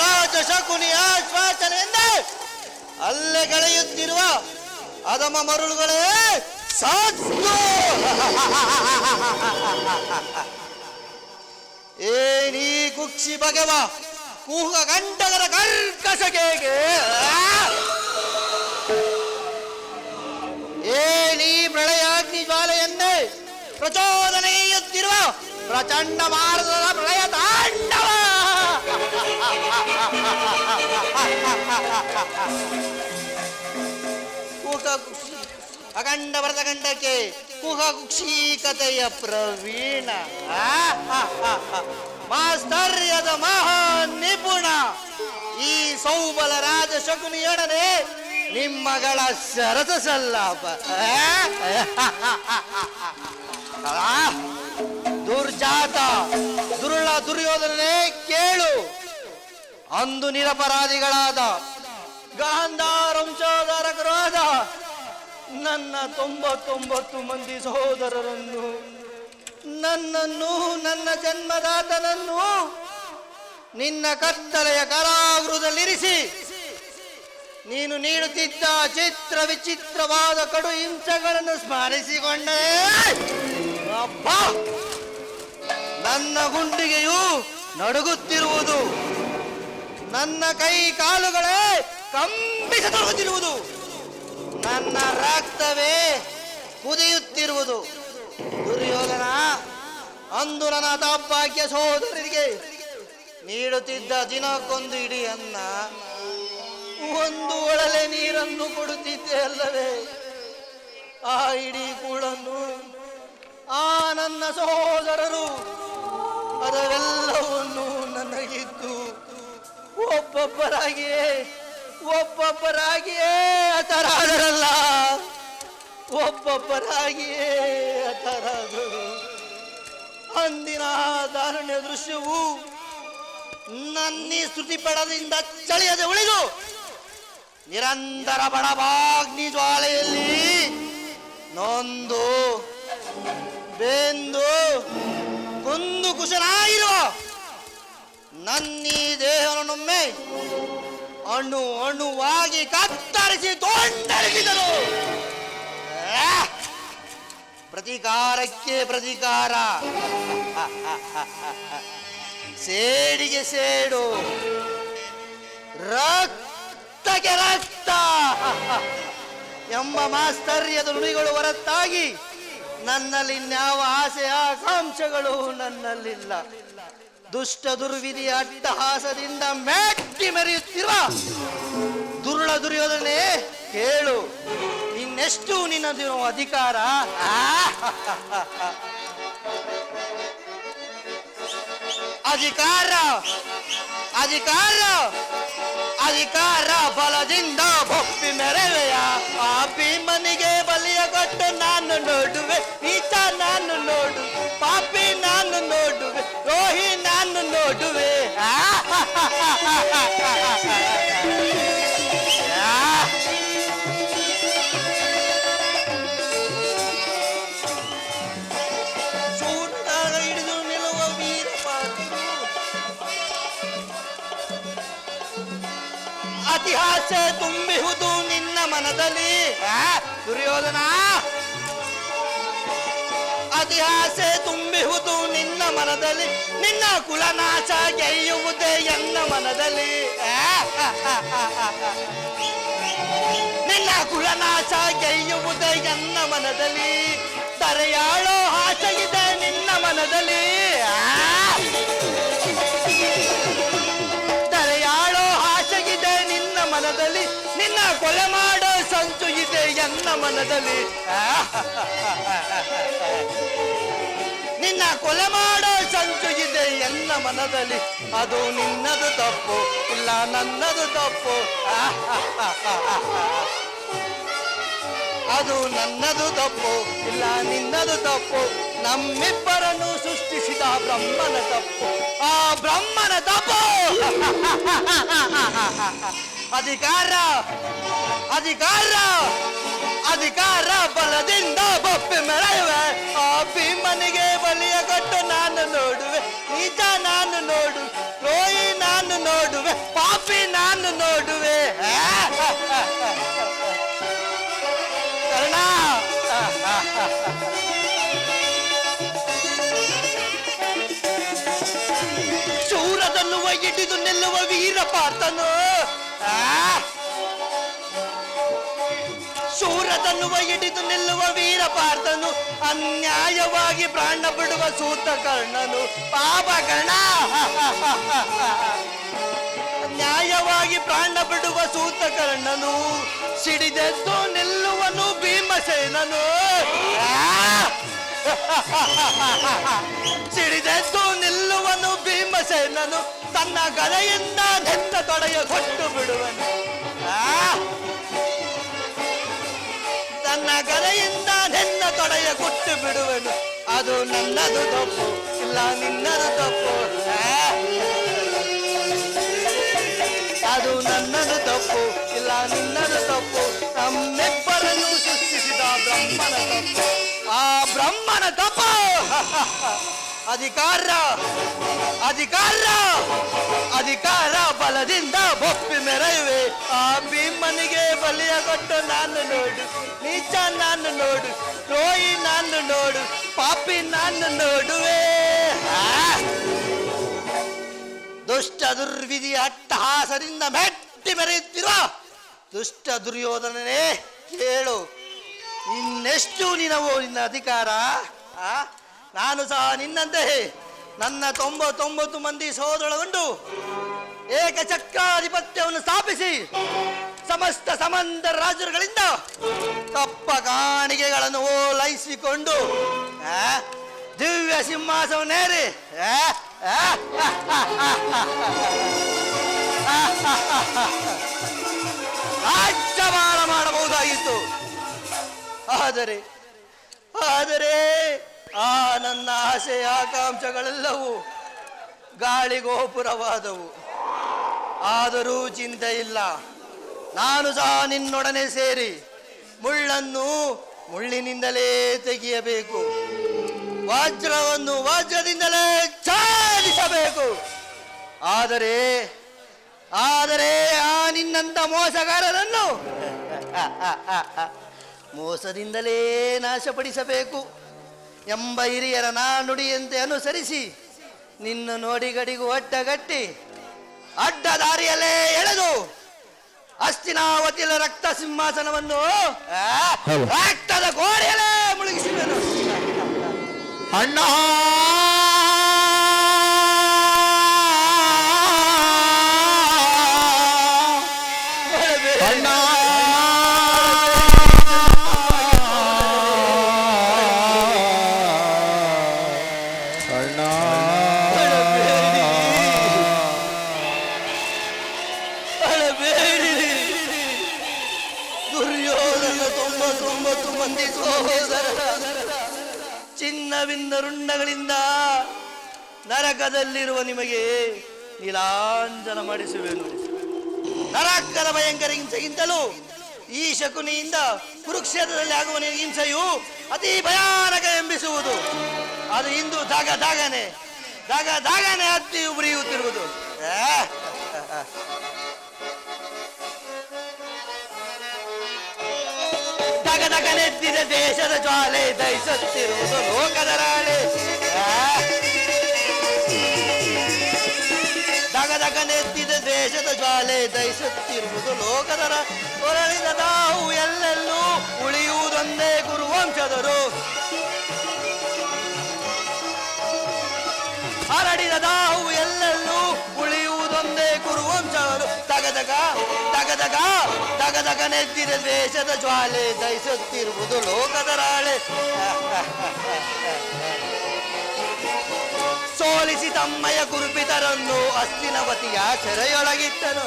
ರಾಜ ಶಕುನಿಯ ಶ್ವಾಸನೆಯಿಂದ ಅಲ್ಲೆಗಳೆಯುತ್ತಿರುವ ಅದಮ ಮರುಳುಗಳೇ ಸಾಧ್ಯ ನೀ ಕುಕ್ಷಿ ಬಗೆವ ಕೂಹ ಗಂಟಗರ ಏ ನೀ ಪ್ರಳಯಾಗ್ನಿ ಜ್ವಾಲೆಯನ್ನೇ ಪ್ರಚೋದನೆಯುತ್ತಿರುವ ಪ್ರಚಂಡ ಭಾರತದ ಪ್ರಳಯ ತಾಂಡವ ಕುಹ ಕುಕ್ಷಿ ಅಖಂಡ ಭರತ ಖಂಡಕ್ಕೆ ಕುಹ ಪ್ರವೀಣ ಆ, ಆ, ಆ. ಮಾಸ್ತರ್ಯದ ಮಹಾ ನಿಪುಣ. ಈ ಸೌಬಲ ರಾಜ ಶಕುನಿಯೊಡನೆ ನಿಮ್ಮಗಳ ಶರತ ಸಲ್ಲಾಪ. ದುರ್ಜಾತ, ದುರುಳ ದುರ್ಯೋಧನನೇ ಕೇಳು. ಅಂದು ನಿರಪರಾಧಿಗಳಾದ ಗಾಂಧಾರಂಶೋದರಕರಾದ ನನ್ನ ತೊಂಬತ್ತೊಂಬತ್ತು ಮಂದಿ ಸಹೋದರರನ್ನು ನನ್ನನ್ನು, ನನ್ನ ಜನ್ಮದಾತನನ್ನು ನಿನ್ನ ಕತ್ತಲೆಯ ಕರಾಗೃಹದಲ್ಲಿರಿಸಿ. ನೀನು ನೀಡುತ್ತಿದ್ದ ಚಿತ್ರ ವಿಚಿತ್ರವಾದ ಕಡು ಹಿಂಸೆಗಳನ್ನು ಸ್ಮರಿಸಿಕೊಂಡೆ. ಅಪ್ಪ, ನನ್ನ ಗುಂಡಿಗೆಯು ನಡುಗುತ್ತಿರುವುದು. ನನ್ನ ಕೈ ಕಾಲುಗಳೇ ಕಂಬಿಸತೊಡಗುತ್ತಿರುವುದು ನನ್ನ ರಕ್ತವೇ ಕುದಿಯುತ್ತಿರುವುದು. ಅಂದು ನನ್ನ ತಾಪಾಕ್ಯ ಸಹೋದರರಿಗೆ ನೀಡುತ್ತಿದ್ದ ದಿನಕ್ಕೊಂದು ಇಡಿಯನ್ನ ಒಂದು ಒಳಲೆ ನೀರನ್ನು ಕೊಡುತ್ತಿದ್ದೆ ಅಲ್ಲವೇ? ಆ ಇಡೀ ಕೂಡನ್ನು ಆ ನನ್ನ ಸಹೋದರರು ಅದವೆಲ್ಲವನ್ನು ನನಗಿದ್ದು ಒಬ್ಬೊಬ್ಬರಾಗಿಯೇ ಒಬ್ಬೊಬ್ಬರಾಗಿಯೇ ಅತರಾದರಲ್ಲ ಒಬ್ಬೊಬ್ಬರಾಗಿಯೇ ಹತರಾದರು. ಅಂದಿನ ಧಾರಣ್ಯ ದೃಶ್ಯವು ನನ್ನಿ ಸ್ತುತಿ ಪಡದಿಂದ ಚಳಿಯದೆ ಉಳಿದು ನಿರಂತರ ಬಡವಾಗ್ನಿ ಜ್ವಾಲೆಯಲ್ಲಿ ನೊಂದು, ಬೆಂದು, ಕುಂದು ಕುಶನಾಗಿರುವ ನನ್ನೀ ದೇಹನೊಮ್ಮೆ ಅಣು ಅಣುವಾಗಿ ಕತ್ತರಿಸಿ ತೊಂದರಿಸಿದರು! ಪ್ರತಿಕಾರಕ್ಕೆ ಪ್ರತಿಕಾರ. ಸೇಡಿಗೆ ಸೇಡು. ರಕ್ತಕ್ಕೆ ರಕ್ತ. ಎಂಬ ಮಾಸ್ತರ್ಯದ ನುಡಿಗಳು ಹೊರತಾಗಿ ನನ್ನಲ್ಲಿ ಇನ್ಯಾವ ಆಸೆ, ಆಕಾಂಕ್ಷೆಗಳು ನನ್ನಲ್ಲಿಲ್ಲ. ದುಷ್ಟ ದುರ್ವಿಧಿಯ ಅಟ್ಟಹಾಸದಿಂದ ಮೆಟ್ಟಿ ಮೆರೆಯುತ್ತಿರುವ ದುರುಳ ದುರ್ಯೋಧನೆ, ಕೇಳು. ಇನ್ನೆಷ್ಟು ನಿನ್ನದಿರೋ ಅಧಿಕಾರ? ಅಧಿಕಾರ ಅಧಿಕಾರ ಅಧಿಕಾರ ಬಲದಿಂದ ಭಕ್ತಿ ಮೆರವೆಯ. ಆ ಭೀಮನಿಗೆ ಬಲಿಯ ಕೊಟ್ಟು ನಾನು ನೋಡುವೆ, ಈತ ನಾನು ನೋಡು, ಪಾಪಿ ನಾನು ನೋಡುವೆ ರೋಹಿ ನಾನು ನೋಡುವೆ. ಇತಿಹಾಸ ತುಂಬಿಹುದು ನಿನ್ನ ಮನದಲ್ಲಿ. ದುರ್ಯೋಧನ. ಇತಿಹಾಸ ತುಂಬಿಹುದು ನಿನ್ನ ಮನದಲ್ಲಿ. ನಿನ್ನ ಕುಲನಾಶ ಗೆಯ್ಯುವುದೇ ಎನ್ನ ಮನದಲ್ಲಿ. ನಿನ್ನ ಕುಲನಾಶ ಗೆಯ್ಯುವುದೇ ಎನ್ನ ಮನದಲ್ಲಿ. ತರೆಯಾಳೋ ಆಸೆಗಿದೆ ನಿನ್ನ ಮನದಲ್ಲಿ. ಮನದಲ್ಲಿ ನಿನ್ನ ಕೊಲೆ ಮಾಡೋ ಸಂಚು ಇದೆ ಎನ್ನ ಮನದಲ್ಲಿ. ನಿನ್ನ ಕೊಲೆ ಮಾಡೋ ಸಂಚು ಇದೆ ಎನ್ನ ಮನದಲ್ಲಿ. ಅದು ನಿನ್ನದು ತಪ್ಪು, ಇಲ್ಲ ನನ್ನದು ತಪ್ಪು. ಅದು ನನ್ನದು ತಪ್ಪು, ಇಲ್ಲ ನಿನ್ನದು ತಪ್ಪು. ನಮ್ಮಿಬ್ಬರನ್ನು ಸೃಷ್ಟಿಸಿದ ಬ್ರಹ್ಮನ ತಪ್ಪು. ಆ ಬ್ರಹ್ಮನ ತಪ್ಪು. ಅಧಿಕಾರ ಅಧಿಕಾರ ಅಧಿಕಾರ ಬಲದಿಂದ ಬಪ್ಪೆ ಮೆಳೆಯುವೆ ಆ ಭೀಮನಿಗೆ ಬಲಿಯ ಕೊಟ್ಟು ನಾನು ನೋಡುವೆ ನಿಜ ನಾನು ನೋಡು ರೋಯಿ ನಾನು ನೋಡುವೆ ಪಾಪಿ ನಾನು ನೋಡುವೆ ಶೂರದನ್ನುವ ಹಿಡಿದು ನಿಲ್ಲುವ ವೀರಪಾರ್ಥನು ಅನ್ಯಾಯವಾಗಿ ಪ್ರಾಣ ಬಿಡುವ ಸೂತ ಕರ್ಣನು ಪಾಪ ಕರ್ಣ ನ್ಯಾಯವಾಗಿ ಪ್ರಾಣ ಬಿಡುವ ಸೂತ ಕರ್ಣನು ಸಿಡಿದೆದ್ದು ನಿಲ್ಲುವನು ಭೀಮಸೇನನು! ಸಿಡಿದೆದ್ದು ನಿಲ್ಲುವನು ಭೀಮಸೇನನು, ತನ್ನ ಗದೆಯಿಂದ ನೆತ್ತ ತೊಡೆಯ ಕೊಟ್ಟು ಬಿಡುವನು ಆ! ಕರೆಯಿಂದ ನಿನ್ನ ನೆನ್ನ ತೊಡೆಯ ಕೊಟ್ಟು ಬಿಡುವನು. ಅದು ನನ್ನದು ತಪ್ಪು, ಇಲ್ಲ ನಿನ್ನದು ತಪ್ಪು. ಅದು ನನ್ನದು ತಪ್ಪು, ಇಲ್ಲ ನಿನ್ನದು ತಪ್ಪು. ನಮ್ಮೆಬ್ಬರನ್ನು ಸೃಷ್ಟಿಸಿದ ಬ್ರಹ್ಮನ ತಪ್ಪು. ಆ ಬ್ರಹ್ಮನ ತಪ್ಪು. ಅಧಿಕಾರ ಅಧಿಕಾರ ಅಧಿಕಾರ ಬಲದಿಂದ ಬೊಪ್ಪಿ ಮೆರೆಯುವೆ. ಆ ಭೀಮನಿಗೆ ಬಲಿಯ ಕೊಟ್ಟು ನಾನು ನೋಡು, ನೀಚ ನಾನು ನೋಡು ರೋಯಿ ನಾನು ನೋಡು, ಪಾಪಿ ನಾನು ನೋಡುವೆ. ದುಷ್ಟ ದುರ್ವಿಧಿ ಅಟ್ಟಹಾಸದಿಂದ ಮೆಟ್ಟಿ ಮೆರೆಯುತ್ತಿರುವ ದುಷ್ಟ ದುರ್ಯೋಧನನೇ ಕೇಳು ಇನ್ನೆಷ್ಟು ನಿನವು ನಿನ್ನ ಅಧಿಕಾರ? ಆ? ನಾನು ಸಹ ನಿನ್ನಂತೆ ನನ್ನ ತೊಂಬತ್ತೊಂಬತ್ತು ಮಂದಿ ಸೋದರೊಳಗೊಂಡು ಏಕಚಕ್ರಾಧಿಪತ್ಯವನ್ನು ಸ್ಥಾಪಿಸಿ ಸಮಸ್ತ ಸಮಂತ ರಾಜರುಗಳಿಂದ ಕಪ್ಪ ಕಾಣಿಕೆಗಳನ್ನು ಓಲೈಸಿಕೊಂಡು ದಿವ್ಯ ಸಿಂಹಾಸವನ್ನೇರಿ ರಾಜ್ಯಭಾರ ಮಾಡಬಹುದಾಗಿತ್ತು ಆದರೆ ಆದರೆ ಆ ನನ್ನ ಆಸೆ ಆಕಾಂಕ್ಷಗಳೆಲ್ಲವೂ ಗಾಳಿಗೋಪುರವಾದವು ಆದರೂ ಚಿಂತೆ ಇಲ್ಲ. ನಾನು ಸಹ ನಿನ್ನೊಡನೆ ಸೇರಿ ಮುಳ್ಳನ್ನು ಮುಳ್ಳಿನಿಂದಲೇ ತೆಗೆಯಬೇಕು. ವಜ್ರವನ್ನು ವಜ್ರದಿಂದಲೇ ಚಾಲಿಸಬೇಕು ಆದರೆ ಆದರೆ ಆ ನಿನ್ನಂತ ಮೋಸಗಾರರನ್ನು ಮೋಸದಿಂದಲೇ ನಾಶಪಡಿಸಬೇಕು. ಎಂಬ ಹಿರಿಯರ ನಾ ನುಡಿಯಂತೆ ಅನುಸರಿಸಿ ನಿನ್ನ ನೋಡಿಗಡಿಗೂ ಒಟ್ಟಗಟ್ಟಿ ಅಡ್ಡ ದಾರಿಯಲ್ಲೇ ಎಳೆದು ಅಸ್ತಿನಾವತಿಲ ರಕ್ತ ಸಿಂಹಾಸನವನ್ನು ರಕ್ತದ ಗೋಡೆಯಲ್ಲೇ ಮುಳುಗಿಸುವೆನು ಅಣ್ಣ ಅಣ್ಣ! ನರಕದಲ್ಲಿರುವ ನಿಮಗೆ ನೀಲಾಂಜನ ಮಾಡಿಸುವೆನು. ನರಕದ ಭಯಂಕರ ಹಿಂಸೆಗಿಂತಲೂ ಈ ಶಕುನಿಯಿಂದ ಕುರುಕ್ಷೇತ್ರದಲ್ಲಿ ಆಗುವ ಹಿಂಸೆಯು ಅತಿ ಭಯಾನಕ ಎಂಬಿಸುವುದು. ಅದು ಇಂದು ದಾಗ ದಾಗನೆ ದಾಗ ದಾಗನೆ ಹತ್ತಿ ಉರಿಯುತ್ತಿರುವುದು. ದೇಶದ ಜ್ವಾಲೆ ದಹಿಸುತ್ತಿರುವುದು ಲೋಕದ ರಾಳೆ ದಗ ದೇಶದ ಜ್ವಾಲೆ ದಹಿಸುತ್ತಿರುವುದು ಲೋಕದರ ಹೊರಳಿದ ತಾವು ಎಲ್ಲೆಲ್ಲೂ ಉಳಿಯುವುದೊಂದೇ ಗುರುವಂಶದರು. ಹರಡಿದ ತಾವು ಎಲ್ಲೆಲ್ಲೂ ಉಳಿಯುವುದೊಂದೇ ಗುರುವಂಶವರು ತಗದಗ ತಗದಗ ತಗದಗ ನೆದ್ದಿದ ದೇಶದ ಜ್ವಾಲೆ ದಹಿಸುತ್ತಿರುವುದು ಲೋಕದ ರಾಳೆ ಸೋಲಿಸಿ ತಮ್ಮಯ ಕುರುಪಿತರನ್ನು ಅಸ್ತಿನವತಿಯ ಸೆರೆಯೊಳಗಿಟ್ಟನು.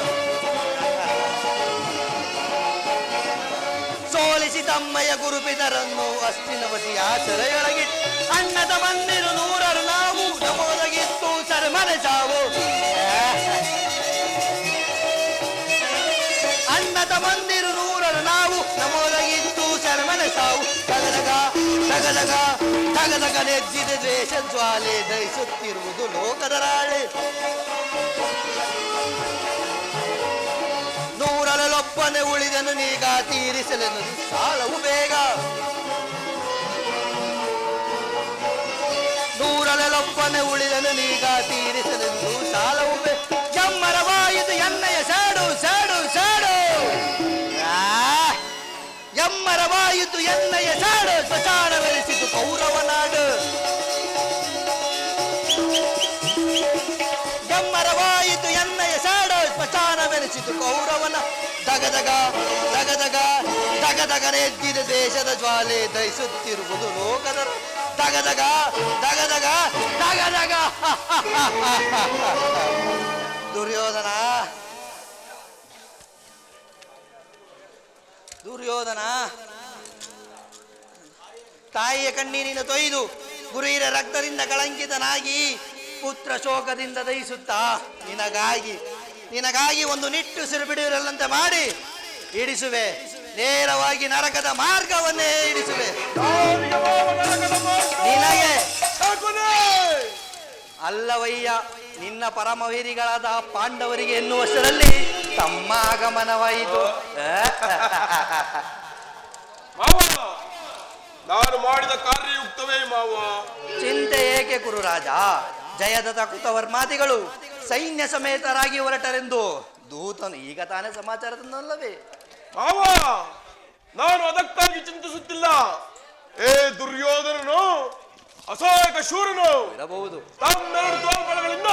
ಸೋಲಿಸಿ ತಮ್ಮಯ ಗುರುಪಿತರನ್ನು ಅಸ್ತಿನವತಿಯ ಸೆರೆಯೊಳಗಿಟ್ಟು. ಅಣ್ಣದ ಮಂದಿರು ನೂರರು ನಾವು, ನಮೋದಗಿತ್ತು ಚರ್ಮದ ಸಾವು. ಅಣ್ಣದ ಮಂದಿರು ದಗದಗ ನೆದ್ದಿದೆ ದ್ವೇಷ ಜ್ವಾಲೆ ದಹಿಸುತ್ತಿರುವುದು ಲೋಕದ ರಾಳೆ. ನೂರಲೊಬ್ಬನೆ ಉಳಿದನು, ನೀಗ ತೀರಿಸಲೆನು ಸಾಲವು ಬೇಗ. ನೂರಲೊಬ್ಬನೆ ಉಳಿದನು, ನೀಗ ತೀರಿಸಲೆಂದು ಸಾಲವು ಬೇಗ. ಜಮ್ಮರವಾಯಿತು ಎಣ್ಣೆಯ ಸಾಡು ಸಾಡು ಸಾಡು. ಎಮ್ಮರವಾಯಿತು ಎನ್ನಯ ಸಾಡು ಸ್ಮಶಾನವೆನಿಸಿತು ಕೌರವನಾಡು ಎಮ್ಮರವಾಯಿತು ಎನ್ನಯ ಸಾಡು ಸ್ಮಶಾನವೆನಿಸಿತು ಕೌರವನ ದಗದಗ ದಗದಗ ದಗದಗನೆ ಎದ್ದಿದೆ ದೇಶದ ಜ್ವಾಲೆ ದಹಿಸುತ್ತಿರುವುದು ಲೋಕದ ದಗದಗ ದಗದಗ ದಗದಗ ದುರ್ಯೋಧನ ದುರ್ಯೋಧನ. ತಾಯಿಯ ಕಣ್ಣೀರಿನ ತೊಯ್ದು ಗುರುಹಿರ ರಕ್ತದಿಂದ ಕಳಂಕಿತನಾಗಿ ಪುತ್ರ ಶೋಕದಿಂದ ದಯಿಸುತ್ತಾ ನಿನಗಾಗಿ ನಿನಗಾಗಿ ಒಂದು ನಿಟ್ಟುಸಿರು ಬಿಡುವಿರಲ್ಲಂತೆ ಮಾಡಿ ಇಡಿಸುವೆ. ನೇರವಾಗಿ ನರಕದ ಮಾರ್ಗವನ್ನೇ ಇಡಿಸುವೆ. ನಿನಗೆ ಅಲ್ಲವಯ್ಯ ನಿನ್ನ ಪರಮವೀರಿಗಳಾದ ಪಾಂಡವರಿಗೆ ಎನ್ನುವಷ್ಟರಲ್ಲಿ ತಮ್ಮ ಆಗಮನವಾಯಿತು. ನಾನು ಮಾಡಿದ ಕಾರ್ಯಯುಕ್ತವೇ ಮಾವ? ಚಿಂತೆ ಏಕೆ ಗುರುರಾಜ? ಜಯದತ್ತ ಕುತವರ್ಮಾದಿಗಳು ಸೈನ್ಯ ಸಮೇತರಾಗಿ ಹೊರಟರೆಂದು ದೂತನು ಈಗ ತಾನೇ ಸಮಾಚಾರ ತಂದಲ್ಲವೇ ಮಾವ ನಾನು ಅದಕ್ಕಾಗಿ ಚಿಂತಿಸುತ್ತಿಲ್ಲ. ಏ ದುರ್ಯೋಧನನು ಅಸಹಾಯಕ ಶೂರನು. ಇರಬಹುದು. ತಮ್ಮೆರಡು ತೋಳ್ಬಳಗಳಿಂದ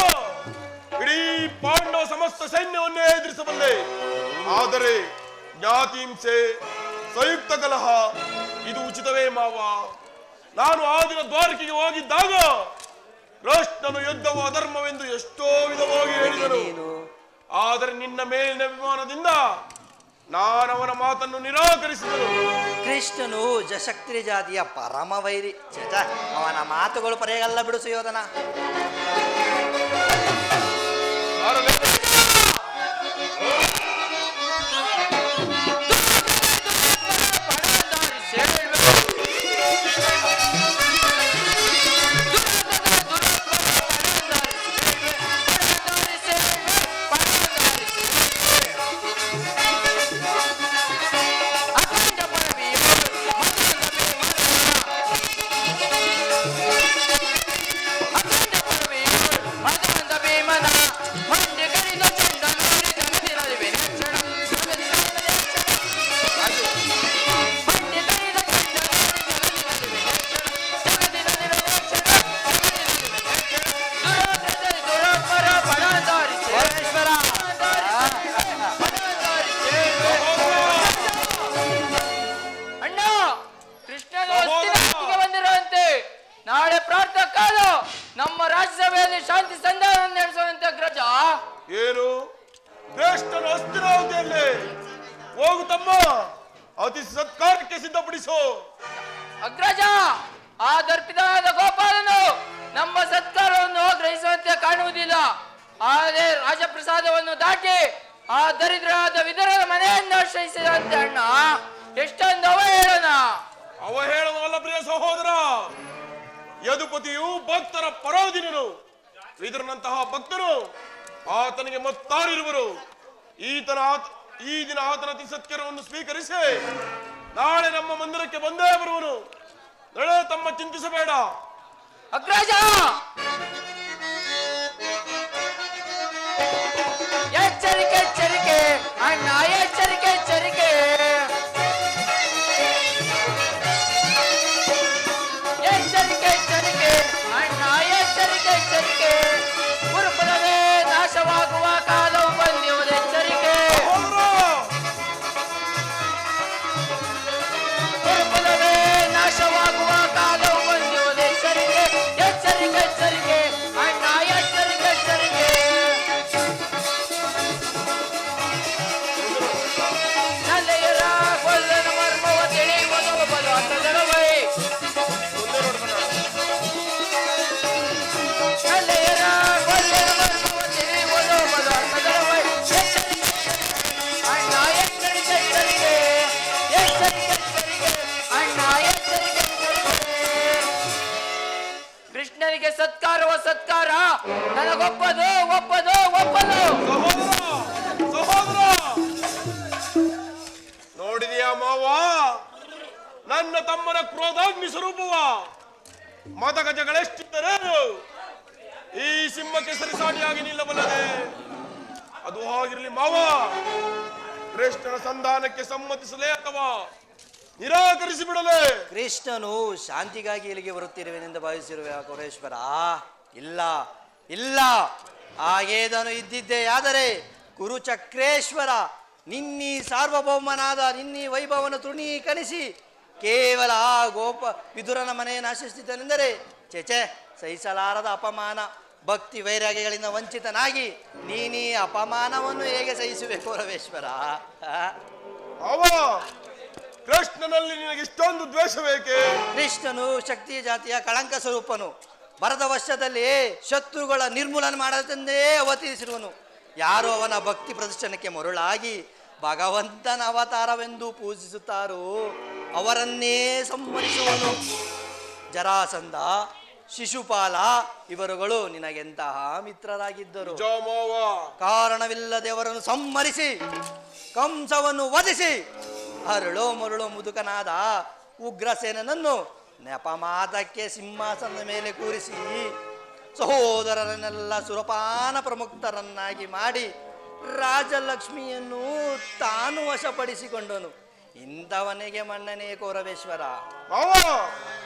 ಇಡೀ ಪಾಂಡವ ಸಮಸ್ತ ಸೈನ್ಯವನ್ನೇ ಎದುರಿಸಬಲ್ಲೆ. ಆದರೆ ಜ್ಞಾತಿ ಹಿಂಸೆ ಸಂಯುಕ್ತ ಕಲಹ ಇದು ಉಚಿತವೇ ಮಾವ. ನಾನು ಆ ದಿನ ದ್ವಾರಕೆಗೆ ಹೋಗಿದ್ದಾಗ ಕೃಷ್ಣನು ಯುದ್ಧವು ಅಧರ್ಮವೆಂದು ಎಷ್ಟೋ ವಿಧವಾಗಿ ಹೇಳಿದನು. ಆದರೆ ನಿನ್ನ ಮೇಲಿನ ಅಭಿಮಾನದಿಂದ ನಾನವನ ಮಾತನ್ನು ನಿರಾಕರಿಸಿದನು. ಕೃಷ್ಣನು ಜಶಕ್ತಿ ಜಾತಿಯ ಪರಮ ವೈರಿ ಅವನ ಮಾತುಗಳು ಪರೆಯಲ್ಲ ಬಿಡು ಸುಯೋಧನ. ಈತನ ಈ ದಿನ ಆತನ ಸತ್ಕರವನ್ನು ಸ್ವೀಕರಿಸಿ ನಾಳೆ ನಮ್ಮ ಮಂದಿರಕ್ಕೆ ಬಂದೇ ಬರುವನು. ನಡೆ ತಮ್ಮ ಚಿಂತಿಸಬೇಡ. ಅಗ್ರಾಜ! ಎಚ್ಚರಿಕೆ ಎಚ್ಚರಿಕೆ. ಅಣ್ಣ ನನಗೊಪ್ಪದು ಒಪ್ಪದು ಒಪ್ಪದು ಸಹೋದರ ಸಹೋದರ ನೋಡಿದೆಯಾ ಮಾವ? ನನ್ನ ತಮ್ಮನ ಕ್ರೋಧಾಗ್ನಿ ಸ್ವರೂಪವ. ಮತಗಜಗಳೆಷ್ಟಿದ್ದರೇನು ಈ ಸಿಂಹಕ್ಕೆ ಸರಿಸಾಟಿಯಾಗಿ ನಿಲ್ಲಬಲ್ಲದೆ. ಅದು ಆಗಿರಲಿ ಮಾವ. ಕೃಷ್ಣನ ಸಂಧಾನಕ್ಕೆ ಸಮ್ಮತಿಸಲೇ ಅಥವಾ ನಿರಾಕರಿಸಿ ಬಿಡಲೇ ಕೃಷ್ಣನು ಶಾಂತಿಗಾಗಿ ಇಲ್ಲಿಗೆ ಬರುತ್ತಿರುವೆನೆಂದು ಭಾವಿಸಿರುವೆ ಕೋರೇಶ್ವರ ಇಲ್ಲ ಇಲ್ಲ. ಹಾಗೇದನು ಇದ್ದಿದ್ದೇ ಆದರೆ ಕುರುಚಕ್ರೇಶ್ವರ ನಿನ್ನೀ ಸಾರ್ವಭೌಮನಾದ ನಿನ್ನೀ ವೈಭವನ ತೃಣೀಕರಿಸಿ ಕೇವಲ ಆ ಗೋಪ ವಿದುರನ ಮನೆಯನ್ನು ಆಶಿಸುತ್ತಿದ್ದನೆಂದರೆ ಚೆಚೆ ಸಹಿಸಲಾರದ ಅಪಮಾನ. ಭಕ್ತಿ ವೈರಾಗ್ಯಗಳಿಂದ ವಂಚಿತನಾಗಿ ನೀನೀ ಅಪಮಾನವನ್ನು ಹೇಗೆ ಸಹಿಸಬೇಕು? ಅವ ಕೃಷ್ಣನಲ್ಲಿ ನಿನಗೆ ಇಷ್ಟೊಂದು ದ್ವೇಷ ಬೇಕೆ ಕೃಷ್ಣನು ಶಕ್ತಿ ಜಾತಿಯ ಕಳಂಕ ಸ್ವರೂಪನು. ಬರದ ವರ್ಷದಲ್ಲಿ ಶತ್ರುಗಳ ನಿರ್ಮೂಲನೆ ಮಾಡದಂದೇ ಅವತರಿಸಿರುವನು. ಯಾರು ಅವನ ಭಕ್ತಿ ಪ್ರದರ್ಶನಕ್ಕೆ ಮರುಳಾಗಿ ಭಗವಂತನ ಅವತಾರವೆಂದು ಪೂಜಿಸುತ್ತಾರೋ ಅವರನ್ನೇ ಸಂಹರಿಸುವನು. ಜರಾಸಂದ ಶಿಶುಪಾಲ ಇವರುಗಳು ನಿನಗೆಂತಹ ಮಿತ್ರರಾಗಿದ್ದರು. ಕಾರಣವಿಲ್ಲದೆ ಅವರನ್ನು ಸಂಹರಿಸಿ ಕಂಸವನ್ನು ವಧಿಸಿ ಅರಳೋ ಮರುಳೋ ಮುದುಕನಾದ ಉಗ್ರಸೇನನನ್ನು ನೆಪಮಾತಕ್ಕೆ ಸಿಂಹಾಸನದ ಮೇಲೆ ಕೂರಿಸಿ ಸಹೋದರರನ್ನೆಲ್ಲ ಸುರಪಾನ ಪ್ರಮುಖರನ್ನಾಗಿ ಮಾಡಿ ರಾಜಲಕ್ಷ್ಮಿಯನ್ನು ತಾನು ವಶಪಡಿಸಿಕೊಂಡನು. ಇಂಥವನಿಗೆ ಮಣ್ಣನೇ ಕೋರವೇಶ್ವರ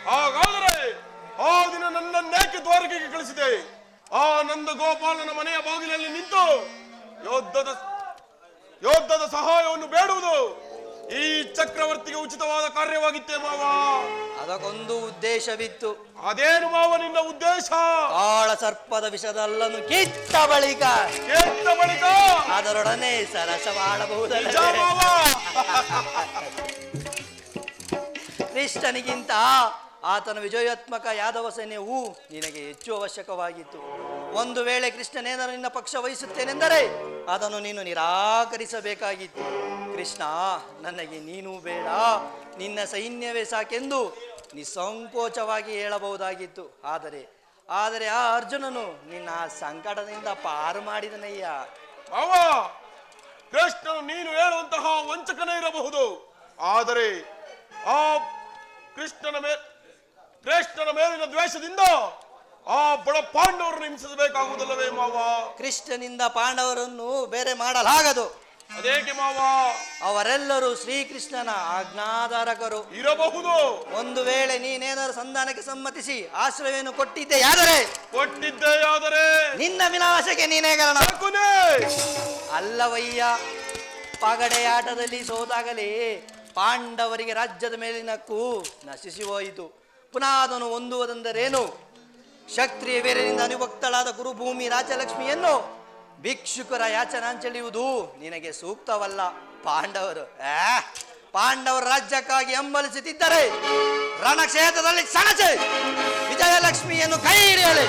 ಹಾಗಾದರೆ ಆ ದಿನ ನನ್ನನ್ನೇಕೆ ದ್ವಾರಕೆಗೆ ಕಳಿಸಿದೆ? ಆ ನಂದ ಗೋಪಾಲನ ಮನೆಯ ಬಾಗಿಲಲ್ಲಿ ನಿಂತು ಯೋಧದ ಯೋಧದ ಸಹಾಯವನ್ನು ಬೇಡುವುದು. ಈ ಚಕ್ರವರ್ತಿಗೆ ಉಚಿತವಾದ ಕಾರ್ಯವಾಗಿತ್ತೆ ಮಾವ. ಅದಕ್ಕೊಂದು ಉದ್ದೇಶವಿತ್ತು. ಅದೇನು ಮಾವ ನಿನ್ನ ಉದ್ದೇಶ? ಕಾಳ ಸರ್ಪದ ವಿಷದಲ್ಲನ್ನು ಕಿತ್ತ ಬಳಿಕ. ಕಿತ್ತ ಬಳಿಕ? ಅದರೊಡನೆ ಸರಸವಾಡಬಹುದಲ್ಲ ನಿಜ ಮಾಡಬಹುದಲ್ಲ ಮಾವ. ಕೃಷ್ಣನಿಗಿಂತ ಆತನ ವಿಜಯಾತ್ಮಕ ಯಾದವ ಸೈನ್ಯವು ನಿನಗೆ ಹೆಚ್ಚು ಅವಶ್ಯಕವಾಗಿತ್ತು. ಒಂದು ವೇಳೆ ಕೃಷ್ಣನೇನರು ನಿನ್ನ ಪಕ್ಷ ವಹಿಸುತ್ತೇನೆಂದರೆ ಅದನ್ನು ನೀನು ನಿರಾಕರಿಸಬೇಕಾಗಿತ್ತು. ಕೃಷ್ಣ, ನನಗೆ ನೀನು ಬೇಡ. ನಿನ್ನ ಸೈನ್ಯವೇ ಸಾಕೆಂದು ನಿಸ್ಸಂಕೋಚವಾಗಿ ಹೇಳಬಹುದಾಗಿತ್ತು. ಆದರೆ ಆದರೆ ಆ ಅರ್ಜುನನು ನಿನ್ನ ಸಂಕಟದಿಂದ ಪಾರು ಮಾಡಿದನಯ್ಯ. ಕೃಷ್ಣ ಕೃಷ್ಣನು ನೀನು ಹೇಳುವಂತಹ ವಂಚಕನೇ ಇರಬಹುದು. ಆದರೆ ಆ ಕೃಷ್ಣನ ಮೇ ಕೃಷ್ಣನ ಮೇಲಿನ ದ್ವೇಷದಿಂದ ಆ ಬಡ ಪಾಂಡವರನ್ನು ಹಿಂಸಿಸಬೇಕಾಗುವುದಲ್ಲವೇ ಮಾವ? ಕೃಷ್ಣನಿಂದ ಪಾಂಡವರನ್ನು ಬೇರೆ ಮಾಡಲಾಗದು. ಅದೇಕೆ ಮಾವ? ಅವರೆಲ್ಲರೂ ಶ್ರೀಕೃಷ್ಣನ ಆಜ್ಞಾಧಾರಕರು. ಇರಬಹುದು. ಒಂದು ವೇಳೆ ನೀನೇನಾದರೂ ಸಂಧಾನಕ್ಕೆ ಸಮ್ಮತಿಸಿ ಆಶ್ರಯವನ್ನು ಕೊಟ್ಟಿದ್ದೆಯಾದರೆ? ಕೊಟ್ಟಿದ್ದೆಯಾದರೆ? ನಿನ್ನ ವಿನಾಶಕ್ಕೆ ನೀನೇ ಕಾರಣ. ಅಲ್ಲವಯ್ಯ ಪಗಡೆಯಾಟದಲ್ಲಿ ಸೋತಾಗಲಿ ಪಾಂಡವರಿಗೆ ರಾಜ್ಯದ ಮೇಲಿನ ಹಕ್ಕು ನಶಿಸಿ ಹೋಯಿತು. ಪುನಃ ಅದನ್ನು ಹೊಂದುವುದೆಂದರೇನು? ಕ್ಷತ್ರಿಯ ಬೇರೆಯಿಂದ ಅನುಭಕ್ತಳಾದ ಗುರುಭೂಮಿ ರಾಜಲಕ್ಷ್ಮಿಯನ್ನು ಭಿಕ್ಷುಕರ ಯಾಚನಾಂಚಳಿಯುವುದು ನಿನಗೆ ಸೂಕ್ತವಲ್ಲ, ಪಾಂಡವರು. ಪಾಂಡವರ ರಾಜ್ಯಕ್ಕಾಗಿ ಹಂಬಲಿಸುತ್ತಿದ್ದರೆ ರಣಕ್ಷೇತ್ರದಲ್ಲಿ ಸಣಚೆ ವಿಜಯಲಕ್ಷ್ಮಿಯನ್ನು ಕೈ ಹಿಡಿಯಲಿ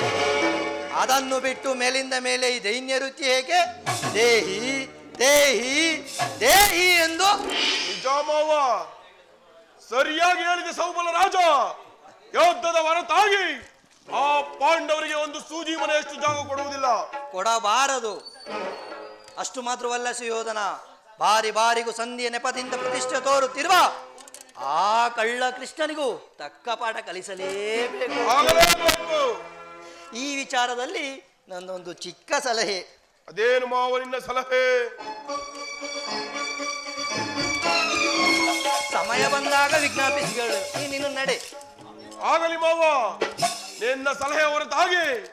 ಅದನ್ನು ಬಿಟ್ಟು ಮೇಲಿಂದ ಮೇಲೆ ಈ ದೈನ್ಯ ವೃತ್ತಿ ಹೇಗೆ? ದೇಹಿ ದೇಹಿ ದೇಹಿ ಎಂದು ಸರಿಯಾಗಿ ಹೇಳಿದೆ ಸೌಬಲ ರಾಜ. ಯೋಧದ ಹೊರತಾಗಿ ಆ ಪಾಂಡವರಿಗೆ ಒಂದು ಸೂಜಿ ಮನೆಯಷ್ಟು ಜಾಗ ಕೊಡುವುದಿಲ್ಲ. ಕೊಡಬಾರದು. ಅಷ್ಟು ಮಾತ್ರವಲ್ಲ ಸುಯೋಧನ ಬಾರಿ ಬಾರಿಗೂ ಸಂಧಿಯ ನೆಪದಿಂದ ಪ್ರತಿಷ್ಠೆ ತೋರುತ್ತಿರುವ ಆ ಕಳ್ಳ ಕೃಷ್ಣನಿಗೂ ತಕ್ಕ ಪಾಠ ಕಲಿಸಲೇಬೇಕು. ಆಗಲೇಬೇಕು ಈ ವಿಚಾರದಲ್ಲಿ ನನ್ನೊಂದು ಚಿಕ್ಕ ಸಲಹೆ. ಅದೇನು ಮಾವ ನಿನ್ನ ಸಲಹೆ? ಸಮಯ ಬಂದಾಗ ವಿಜ್ಞಾಪಿಸಿಗಳು ನೀನು ನಡೆ. ಆಗಲಿ ಮಾವ. ನಿನ್ನ ಸಲಹೆ ಹೊರತಾಗಿ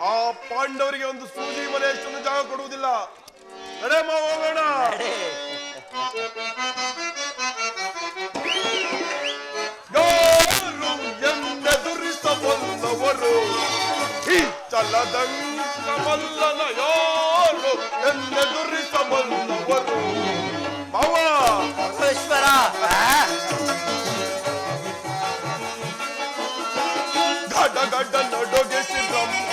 ಆ ಪಾಂಡವರಿಗೆ ಒಂದು ಸೂಜಿ ಮನೆಯಷ್ಟೊಂದು ಜಾಗ ಕೊಡುವುದಿಲ್ಲ. ನಡೆ ಮಾವ ಬೇಡ. ನಡೆ. ಯಾರು ಎಂದೆದುರಿಸಬಲ್ಲವರು ಈ ಚಲದಂಕ ಮಲ್ಲನ ಎನ್ನ ಎಂದೆದುರಿಸಬಲ್ಲವರು ಮಾವ ಈಶ್ವರ ಗಡ ಗಡ ಬ್ರಹ್ಮ.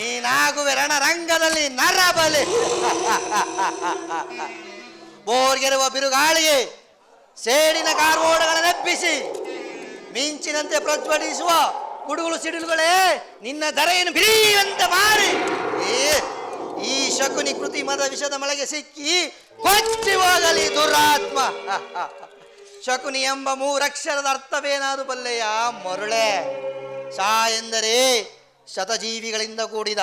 ರಣದಲ್ಲಿ ನರಬಲಿ. ಬೋರ್ಗೆರುವ ಬಿರುಗಾಳಿಗೆ ಸೇಡಿನ ಕಾರ್ಮೋಡಗಳನ್ನೆಬ್ಬಿಸಿ ಮಿಂಚಿನಂತೆ ಪ್ರಜ್ವಲಿಸುವ ಗುಡುಗುಳು ಸಿಡಿಲುಗಳೇ ನಿನ್ನ ದರೆಯನ್ನು ಬಿರಿಯುವಂತೆ ಏ, ಈ ಶಕುನಿ ಕೃತಿ ಮದ ವಿಷದ ಮಳೆಗೆ ಸಿಕ್ಕಿ ಕೊಚ್ಚಿ ಹೋಗಲಿ ದುರಾತ್ಮ. ಶಕುನಿ ಎಂಬ ಮೂರಕ್ಷರದ ಅರ್ಥವೇನಾದು ಬಲ್ಲೆಯ ಮರುಳೆ? ಸಾ ಎಂದರೆ ಶತಜೀವಿಗಳಿಂದ ಕೂಡಿದ.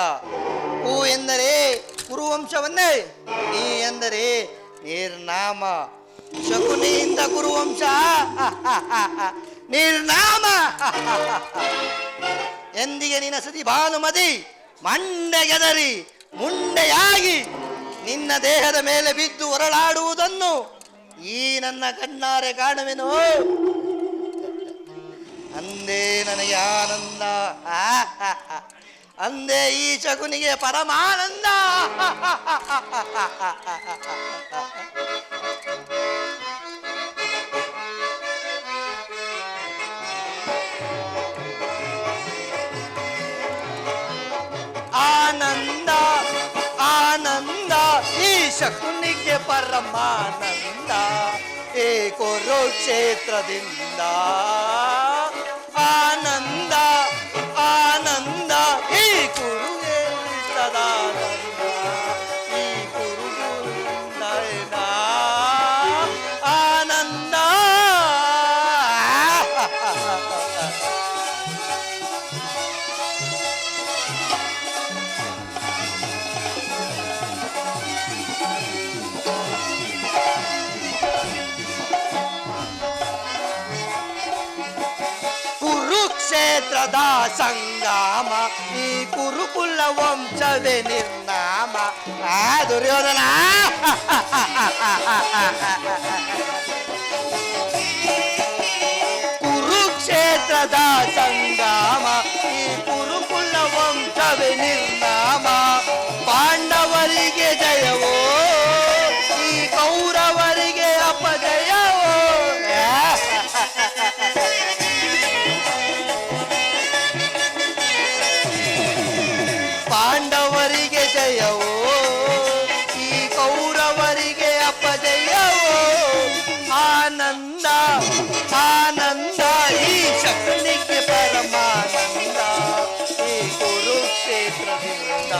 ಹೂ ಎಂದರೆ ಕುರುವಂಶವನ್ನೇ, ನೀ ಎಂದರೆ ನಿರ್ನಾಮ. ಶಕುನಿಯಿಂದ ಕುರುವಂಶ ನಿರ್ನಾಮ. ಎಂದಿಗೆ ನಿನ್ನ ಸತಿ ಭಾನುಮತಿ ಮಂಡೆಗೆದರಿ ಮುಂಡೆಯಾಗಿ ನಿನ್ನ ದೇಹದ ಮೇಲೆ ಬಿದ್ದು ಹೊರಳಾಡುವುದನ್ನು ಈ ನನ್ನ ಕಣ್ಣಾರೆ ಕಾಣುವೆನು? ಅಂದೇ ನನಗೆ ಆನಂದ. ಅಂದೇ ಈ ಶಕುನಿಗೆ ಪರಮಾನಂದ. ಆನಂದ ಆನಂದ ಈ ಶಕುನಿಗೆ ಪರಮಾನಂದ. ಏ ಕುರುಕ್ಷೇತ್ರದಿಂದ ಆನಂದ ಆನಂದ ಈ ಕುರುಗೆ ಸದಾನಂದ ಕುರುಕ್ಷೇತ್ರದ ಸಂಗಮ ಈ ಕುರುಕುಲ ವಂಶವೇ ನಿರ್ನಾಮ ಆ ದುರ್ಯೋಧನ ಕುರುಕ್ಷೇತ್ರದ ಸಂಗಮ ಈ ಕುರುಕುಲ ವಂಶವೇ ನಿರ್ನಾಮ ಪಾಂಡವರಿಗೆ ಜಯವೋ ಈ ಶಕ್ತಿಗೆ ಪರಮಾನಂದ ಈ ಕುರುಕ್ಷೇತ್ರದಿಂದ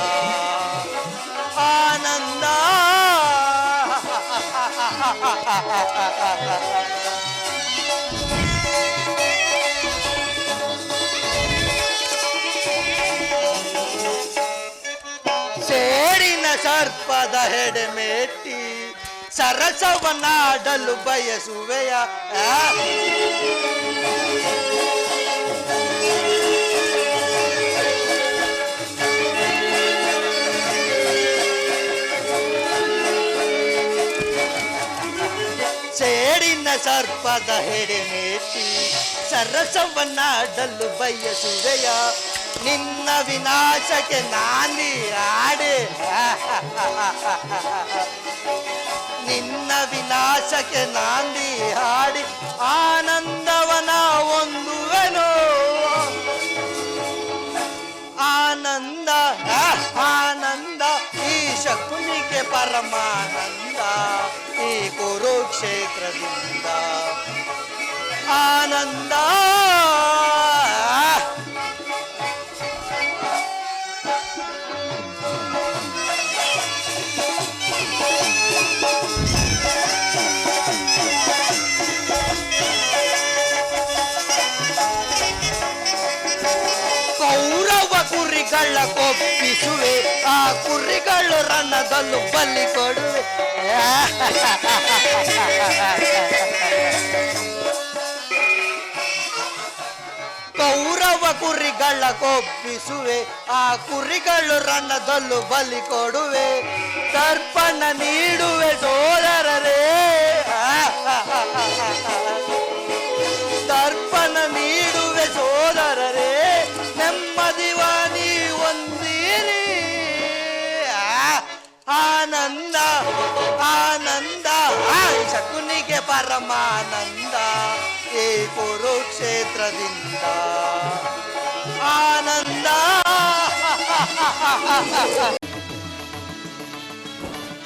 ಆನಂದ ಸೇಡಿನ ಸರ್ಪದ ಹೆಡೆಮೆಟ್ಟಿ ಸರಸವನಾಡಲು ಬಯಸುವೆಯ ಆ? ಸೇಡಿನ ಸರ್ಪದ ಹೆಡೆಮೆಟ್ಟಿ ಸರಸವನ್ನಾಡಲು ಬಯಸುವೆಯ ನಿನ್ನ ವಿನಾಶಕ್ಕೆ ನಾಂದಿ ಆಡೆ ನಿನ್ನ ವಿನಾಶಕ್ಕೆ ನಾಂದಿ ಹಾಡಿ ಆನಂದವನ ಹೊಂದುವೆನೋ. ಆನಂದ ಆನಂದ ಈ ಶಕುನಿಗೆ ಪರಮಾನಂದ ಈ ಕುರುಕ್ಷೇತ್ರದಿಂದ. ಆನಂದ ಕೌರವ ಕುರಿಗಳ ಕೊಪ್ಪಿಸುವೆ ಆ ಕುರಿಗಳು ರಣದಲ್ಲೂ ಬಲಿ ಕೊಡುವೆ ಕೌರವ ಕುರಿಗಳ ಕೊಪ್ಪಿಸುವೆ ಆ ಕುರಿಗಳು ರಣದಲ್ಲೂ ಬಲಿ ಕೊಡುವೆ ತರ್ಪಣ ನೀಡುವೆ ಸೋದರರೇ ಪರಮಾನಂದ ಈ ಕುರುಕ್ಷೇತ್ರದಿಂದ ಆನಂದ